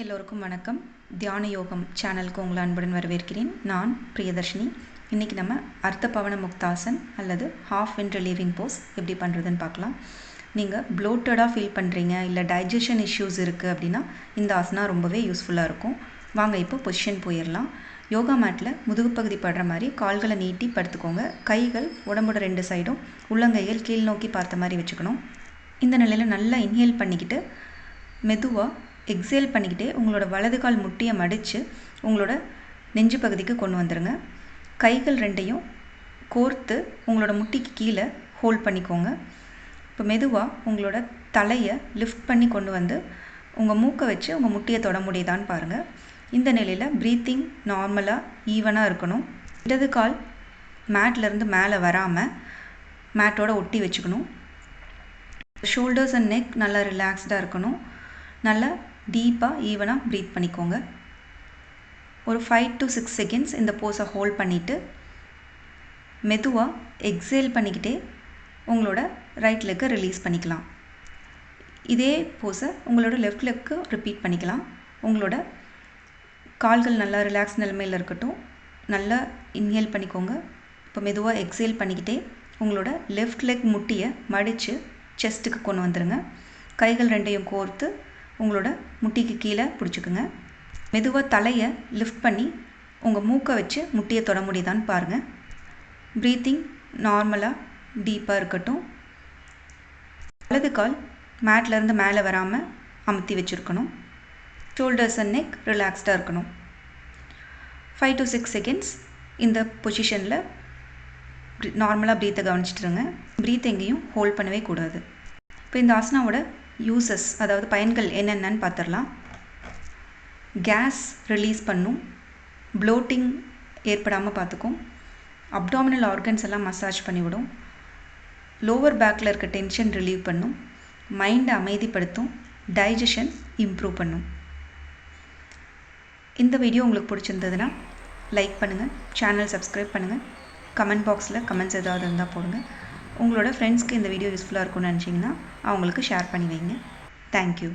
எல்லோருக்கும் வணக்கம். தியான யோகம் சேனலுக்கு உங்களை அன்புடன் வரவேற்கிறேன். நான் பிரியதர்ஷினி. இன்றைக்கி நம்ம அர்த்த பவன முக்தாசன் அல்லது ஹாஃப் வின் ரிலீவிங் போஸ் எப்படி பண்ணுறதுன்னு பார்க்கலாம். நீங்கள் ப்ளோட்டடாக ஃபீல் பண்ணுறீங்க இல்லை டைஜஷன் இஷ்யூஸ் இருக்குது அப்படின்னா இந்த ஆசனா ரொம்பவே யூஸ்ஃபுல்லாக இருக்கும். வாங்க இப்போ பொசிஷன் போயிடலாம். யோகா மேட்டில் முதுகு பகுதி படுற மாதிரி கால்களை நீட்டி படுத்துக்கோங்க. கைகள் உடம்போட ரெண்டு சைடும் உள்ளங்கைகள் கீழ் நோக்கி பார்த்த மாதிரி வச்சுக்கணும். இந்த நிலையில் நல்லா இன்ஹேல் பண்ணிக்கிட்டு மெதுவாக எக்ஸேல் பண்ணிக்கிட்டே உங்களோட வலது கால் முட்டியை மடித்து உங்களோட நெஞ்சு பகுதிக்கு கொண்டு வந்துடுங்க கைகள் ரெண்டையும் கோர்த்து உங்களோட முட்டிக்கு கீழே ஹோல்ட் பண்ணிக்கோங்க. இப்போ மெதுவாக உங்களோட தலையை லிஃப்ட் பண்ணி கொண்டு வந்து உங்கள் மூக்கை வச்சு உங்கள் முட்டியை தொட முடியுதான்னு பாருங்கள் இந்த நிலையில் ப்ரீத்திங் நார்மலாக ஈவனாக இருக்கணும். இடது கால் மேட்லேருந்து மேலே வராமல் மேட்டோட ஒட்டி வச்சுக்கணும். ஷோல்டர்ஸ் அண்ட் நெக் நல்லா ரிலாக்ஸ்டாக இருக்கணும். நல்லா டீப்பாக ஈவனாக ப்ரீத் பண்ணிக்கோங்க. ஒரு ஃபைவ் டு சிக்ஸ் செகண்ட்ஸ் இந்த போஸை ஹோல்ட் பண்ணிவிட்டு மெதுவாக எக்ஸேல் பண்ணிக்கிட்டே உங்களோட ரைட் லெக்கை ரிலீஸ் பண்ணிக்கலாம். இதே போஸை உங்களோட லெஃப்ட் லெக்கு ரிப்பீட் பண்ணிக்கலாம். உங்களோட கால்கள் நல்லா ரிலாக்ஸ் நிலைமையில் இருக்கட்டும். நல்லா இன்ஹேல் பண்ணிக்கோங்க. இப்போ மெதுவாக எக்ஸேல் பண்ணிக்கிட்டே உங்களோட லெஃப்ட் லெக் முட்டியை மடித்து செஸ்ட்டுக்கு கொண்டு வந்துடுங்க கைகள் ரெண்டையும் கோர்த்து உங்களோட முட்டிக்கு கீழே பிடிச்சிக்குங்க. மெதுவாக தலையை லிஃப்ட் பண்ணி உங்கள் மூக்கை வச்சு முட்டியை தொட முடியுதான்னு பாருங்கள் ப்ரீத்திங் நார்மலாக டீப்பாக இருக்கட்டும். வலது கால் மேட்லேருந்து மேலே வராமல் அமுத்தி வச்சுருக்கணும். ஷோல்டர்ஸ் அண்ட் நெக் ரிலாக்ஸ்டாக இருக்கணும். ஃபைவ் டு சிக்ஸ் செகண்ட்ஸ் இந்த பொசிஷனில் நார்மலாக ப்ரீத்தை கவனிச்சிட்ருங்க ப்ரீத் எங்கேயும் ஹோல்ட் பண்ணவே கூடாது. இப்போ இந்த ஆசனாவோட யூசஸ் அதாவது பயன்கள் என்னென்னு பார்த்துடலாம். கேஸ் ரிலீஸ் பண்ணும். ப்ளோட்டிங் ஏற்படாமல் பார்த்துக்கும். அப்டாமினல் ஆர்கன்ஸ் எல்லாம் மசாஜ் பண்ணிவிடும். லோவர் பேக்கில் இருக்க டென்ஷன் ரிலீவ் பண்ணும். மைண்டை அமைதிப்படுத்தும். டைஜஷன் இம்ப்ரூவ் பண்ணும். இந்த வீடியோ உங்களுக்கு பிடிச்சிருந்ததுன்னா லைக் பண்ணுங்கள் சேனல் சப்ஸ்கிரைப் பண்ணுங்கள் கமெண்ட் பாக்ஸில் கமெண்ட்ஸ் ஏதாவது இருந்தால் போடுங்க. உங்களோட ஃப்ரெண்ட்ஸ்க்கு இந்த வீடியோ யூஸ்ஃபுல்லாக இருக்கும்னு நினச்சிங்கன்னா அவங்களுக்கு ஷேர் பண்ணி வைங்க. தேங்க்யூ